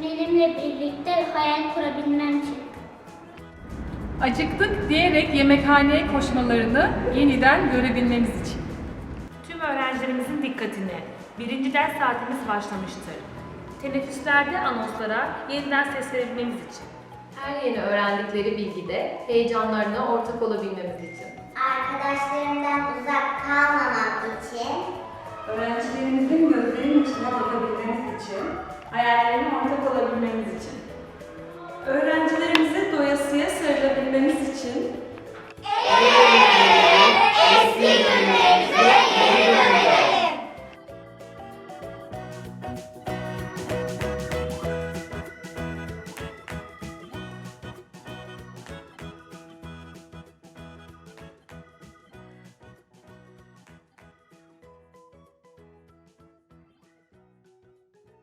Öğretmenimle birlikte hayal kurabilmem için. Acıktık diyerek yemekhaneye koşmalarını yeniden görebilmemiz için. Tüm öğrencilerimizin dikkatini. Birinci ders saatimiz başlamıştır. Teneffüslerde anonslara yeniden ses verebilmemiz için. Her yeni öğrendikleri bilgide heyecanlarına ortak olabilmemiz için. Arkadaşlarımdan Hayallerine ortak olabilmemiz için.